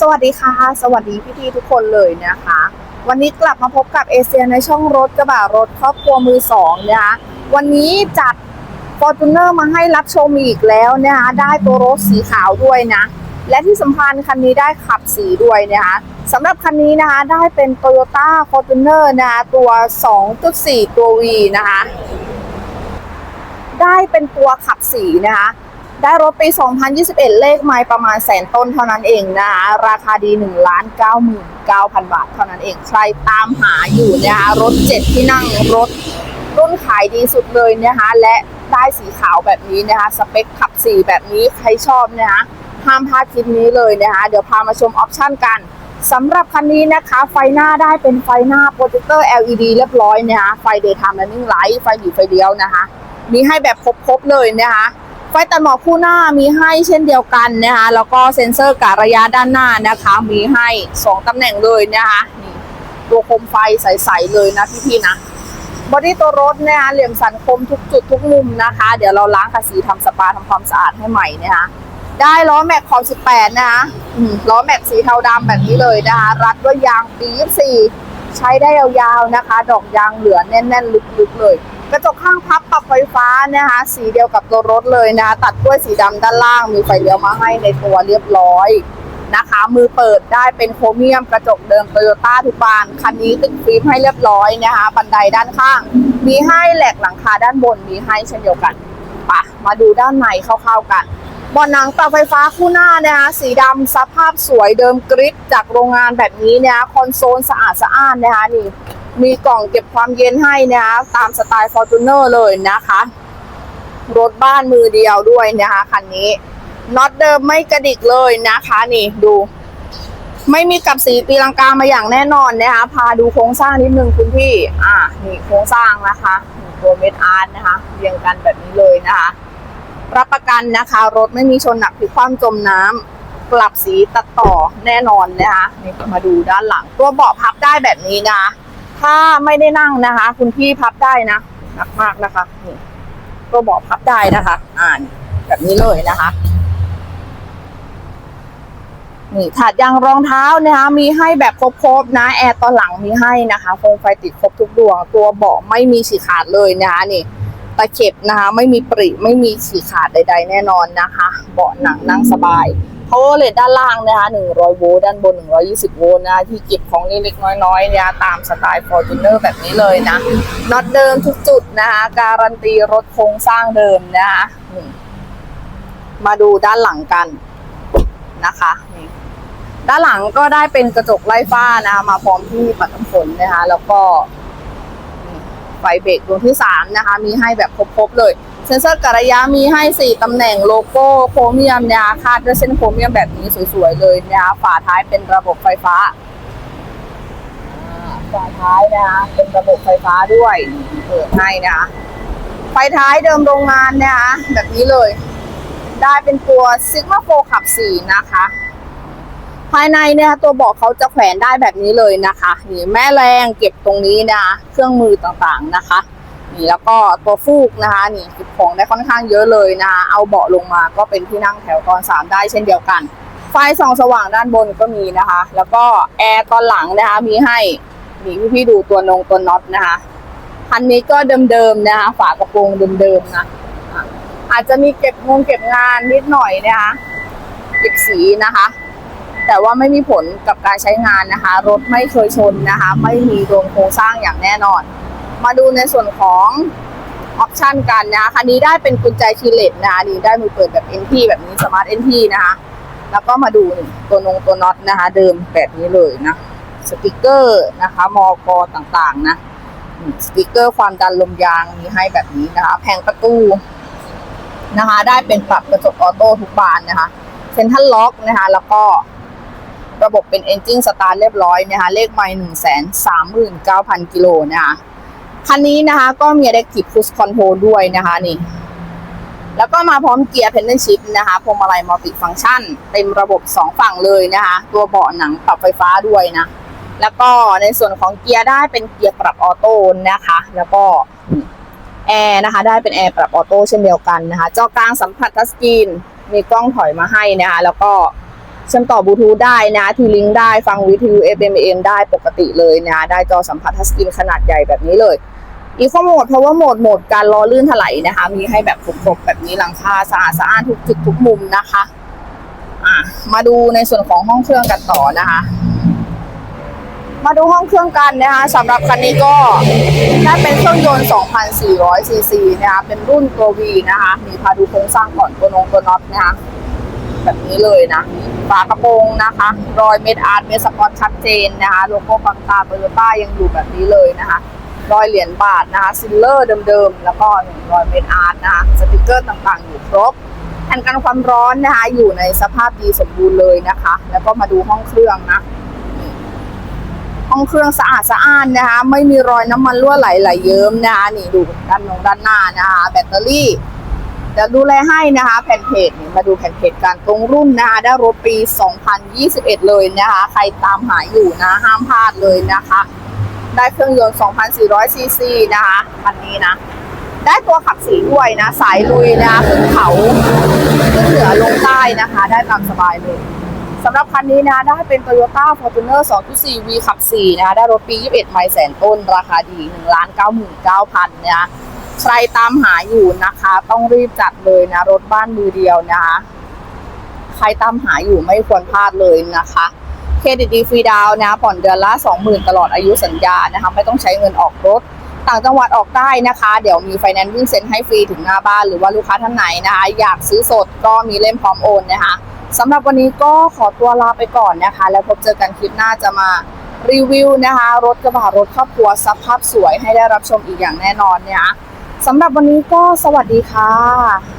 สวัสดีค่ะ สวัสดีพี่ๆทุกคนเลยนะคะ วันนี้กลับมาพบกับเอเชียในช่องรถกระบะรถครอบครัวมือสองนะคะวันนี้จัด f o r t u n e r มาให้รับชมอีกแล้วนะคะได้ตัวรถสีขาวด้วยนะ และที่สำคัญคันนี้ได้ขับสีด้วยนะคะสำหรับคันนี้นะคะได้เป็น Toyota Fortuner นะคะตัว 2.4 ตัว V นะคะได้เป็นตัวขับสีนะคะ ได้รถปี 2021 เลขไมล์ประมาณแสนต้นเท่านั้นเองนะราคาดี1ล้าน99,000 บาทเท่านั้นเอง ใครตามหาอยู่นะคะรถ 7 ที่นั่งรถรุ่นขายดีสุดเลยนะคะและได้สีขาวแบบนี้นะคะสเปคขับสีแบบนี้ใครชอบนะคะห้ามพลาดคลิปนี้เลยนะคะเดี๋ยวพามาชมออปชั่นกันสำหรับคันนี้นะคะ ไฟหน้าได้เป็นไฟหน้าโปรเจคเตอร์ LED เรียบร้อยนะคะไฟ daytime running light ไฟหลีไฟเดียวนะคะ มีให้แบบครบๆเลยนะคะ ไฟตัดหมอกคู่หน้ามีให้เช่นเดียวกันนะคะแล้วก็เซ็นเซอร์กะระยะด้านหน้านะคะ มีให้ 2ตำแหน่งเลยนะคะนี่ตัวโคมไฟใสๆเลยนะพี่ๆนะบอดี้ตัวรถนะคะเหลี่ยมสันคมทุกจุดทุกมุมนะคะ เดี๋ยวเราล้างกับสีทำสปาทำความสะอาดให้ใหม่นะคะได้ล้อแม็กขอบ18 นะคะล้อแม็กสีเทาดำแบบนี้เลยนะคะ รัดด้วยยางปี24ใช้ได้ยาวๆนะคะ ดอกยางเหลือแน่นๆ ลึกๆเลย กระจกข้างพับปรับไฟฟ้านะคะ สีเดียวกับตัวรถเลยนะคะ ตัดด้วยสีดำด้านล่างมีไฟเลี้ยวมาให้ในตัวเรียบร้อยนะคะ มือเปิดได้เป็นโครเมียมกระจกเดิมโตโยต้าทุกบาน คันนี้ติดฟิล์มให้เรียบร้อยนะคะ บันไดด้านข้าง มีให้แหลกหลังคาด้านบนมีให้เช่นเดียวกันปะมาดูด้านในคร่าวๆกันเบอลหนังปรับไฟฟ้าคู่หน้านะคะสีดำสภาพสวยเดิมกริปจากโรงงานแบบนี้นะคะคอนโซลสะอาดสะอ้านนะคะนี่ มีกล่องเก็บความเย็นให้นะคะตามสไตล์ Fortuner เลยนะคะ รถบ้านมือเดียวด้วยนะคะคันนี้น็อตเดิมไม่กระดิกเลยนะคะนี่ดู ไม่มีกับสีตีลังกามาอย่างแน่นอนนะคะ พาดูโครงสร้างนิดนึงคุณพี่ อ่านี่โครงสร้างนะคะตัวเม็ดอาร์ตนะคะเรียงกันแบบนี้เลยนะคะ รับประกันนะคะ รถไม่มีชนหนักพลิกคว่ำจมน้ำปรับสีตัดต่อแน่นอนนะคะนี่มาดูด้านหลัง ตัวเบาะพับได้แบบนี้นะคะ ถ้าไม่ได้นั่งนะคะ คุณพี่พับได้นะหนักมากนะคะนี่ตัวเบาะพับได้นะคะ อ่านแบบนี้เลยนะคะนี่ถาดยางรองเท้านะคะ มีให้แบบครบๆนะ แอร์ตอนหลังมีให้นะคะโคมไฟติดครบทุกดวง ตัวเบาะไม่มีฉีกขาดเลยนะคะนี่ตะเข็บนะคะ ไม่มีปริไม่มีฉีกขาดใด ๆ แน่นอนนะคะ เบาะหนังนั่งสบาย พราะเลทด้านล่างนะคะ100 โวลต์ด้านบน 120 โวลต์นะคะที่เก็บของเล็กๆน้อยๆนะคะตามสไตล์ Fortuner แบบนี้เลยนะน็อตเดิมทุกจุดนะคะการันตีรถโครงสร้างเดิมนะคะมาดูด้านหลังกันนะคะด้านหลังก็ได้เป็นกระจกไล่ฟ้านะคะมาพร้อมที่ปัดน้ำฝนนะคะแล้วก็ไฟเบรกดวงที่3นะคะมีให้แบบครบๆเลย เซ็นเซอร์กระยะมีให้ 4 ตำแหน่งโลโก้โครเมียมนะคะคาดด้วยเส้นโครเมียมแบบนี้สวยๆเลยนะคะฝาท้ายเป็นระบบไฟฟ้าฝาท้ายนะคะเป็นระบบไฟฟ้าด้วยเปิดให้นะคะไฟท้ายเดิมโรงงานนะคะแบบนี้เลย ได้เป็นตัวซิกมาโฟขับ4นะคะ ภายในเนี่ยตัวเบาะเขาจะแขวนได้แบบนี้เลยนะคะนี่แม่แรงเก็บตรงนี้นะคะเครื่องมือต่างๆนะคะ นี่แล้วก็ตัวฟูกนะคะนี่เก็บของได้ค่อนข้างเยอะเลยนะคะเอาเบาะลงมาก็เป็นที่นั่งแถวตอนสามได้เช่นเดียวกัน ไฟส่องสว่างด้านบนก็มีนะคะ แล้วก็แอร์ตอนหลังนะคะมีให้นี่พี่ๆดูตัวนงตัวน็อตนะคะคันนี้ก็เดิมๆนะคะฝากระโปรงเดิมๆนะอะอาจจะมีเก็บงงเก็บงานนิดหน่อยนะคะเก็บสีนะคะ แต่ว่าไม่มีผลกับการใช้งานนะคะ รถไม่เคยชนนะคะ ไม่มีโดนโครงสร้างอย่างแน่นอน มาดูในส่วนของออปชันกันนะคะคันนี้ได้เป็นกุญแจคีเลสนะคะนี่ได้มือเปิดแบบ NT แบบนี้สมาร์ท NT นะคะแล้วก็มาดูนี่ตัวนงตัวน็อตนะคะ เดิมแบบนี้เลยนะสติกเกอร์นะคะมอกต่างๆนะสติกเกอร์ความดันลมยางมีให้แบบนี้นะคะ แผงประตูนะคะ ได้เป็นปรับกระจกออโต้ทุกบานนะคะเซ็นทรัลล็อกนะคะ แล้วก็ระบบเป็น Engine Start เรียบร้อยนะคะ เลขไมล์หนึ่งแสนสามหมื่นเก้าพันกิโลนะคะ คันนี้นะคะ ก็มี Adaptive Cruise Control ด้วยนะคะนี่ แล้วก็มาพร้อมเกียร์ Pedal Shift นะคะพวงมาลัยมัลติฟัง c t ชันเต็มระบบ 2 ฝั่งเลยนะคะ ตัวเบาะหนังปรับไฟฟ้าด้วยนะ แล้วก็ในส่วนของเกียร์ได้เป็นเกียร์ปรับออโต้นะคะ แล้วก็แอร์นะคะ ได้เป็นแอร์ปรับออโต้เช่นเดียวกันนะคะ จอกลางสัมผัสทัชสกรีนมีกล้องถอยมาให้นะคะ แล้วก็เชื่อมต่อบลูทูธได้นะทีลิงได้ฟังวิทยุ FM AM ได้ปกติเลยนะ ได้จอสัมผัสทัชสกรีนขนาดใหญ่แบบนี้เลย อีโคโหมดเพราะว่าโหมดโหมดการล้อลื่นถลายนะคะ มีให้แบบครบๆแบบนี้หลังคาสะอาดสะอ้านทุกจุดทุกมุมนะคะอะมาดูในส่วนของห้องเครื่องกันต่อนะคะ มาดูห้องเครื่องกันนะคะสำหรับคันนี้ก็ได้เป็นเครื่องยนต์ 2,400ซีซีนะคะเป็นรุ่นตัววีนะคะ มีพาดูโครงสร้างก่อนตัวนงตัวน็อตนะคะแบบนี้เลยนะฝากระโปรงนะคะ รอยเม็ดอาร์ตเม็ดสปอตชัดเจนนะคะ โลโก้ปังตาโตโยต้ายังอยู่แบบนี้เลยนะคะ รอยเหรียญบาทนะคะซิลเลอร์เดิมๆ แล้วก็รอยเม็ดอาร์ตนะคะสติกเกอร์ต่างๆ อยู่ครบแผ่นกันความร้อนนะคะอยู่ในสภาพดีสมบูรณ์เลยนะคะ แล้วก็มาดูห้องเครื่องนะห้องเครื่องสะอาดสะอ้านนะคะ ไม่มีรอยน้ำมันรั่วไหลไหลเยิ้มนะคะนี่ดูด้านนงด้านหน้านะคะ แบตเตอรี่เดี๋ยวดูแลให้นะคะ แผ่นเพจมาดูแผ่นเพจการตรงรุ่นนะคะได้รถปี 2021 เลยนะคะ ใครตามหาอยู่นะห้ามพลาดเลยนะคะ ได้เครื่องยนต์ 2,400 ซีซีนะคะคันนี้นะ ได้ตัวขับสีด้วยนะ สายลุยนะคะขึ้นเขาขึ้นเหนือลงใต้นะคะ ได้ตามสบายเลยสำหรับคันนี้นะ ได้เป็น Toyota Fortuner 2.4 V ขับ 4 นะคะได้รถปี 21 ไมล์แสนต้น ราคาดี 1,99,000นะคะใครตามหาอยู่นะคะ ต้องรีบจัดเลยนะ รถบ้านมือเดียวนะคะ ใครตามหาอยู่ไม่ควรพลาดเลยนะคะ เครดิตดีฟรีดาวน์นะผ่อนเดือนละ20,000 ตลอดอายุสัญญานะคะไม่ต้องใช้เงินออกรถ ต่างจังหวัดออกได้นะคะ เดี๋ยวมีไฟแนนซ์วิ่งเซ็นให้ฟรีถึงหน้าบ้านหรือว่าลูกค้าท่านไหนนะคะอยากซื้อสดก็มีเล่มพร้อมโอนนะคะสำหรับวันนี้ก็ขอตัวลาไปก่อนนะคะ แล้วพบเจอกันคลิปหน้าจะมารีวิวนะคะ รถกระบะรถครอบครัวสภาพสวยให้ได้รับชมอีกอย่างแน่นอนเนี่ยนะคะสำหรับวันนี้ก็สวัสดีค่ะ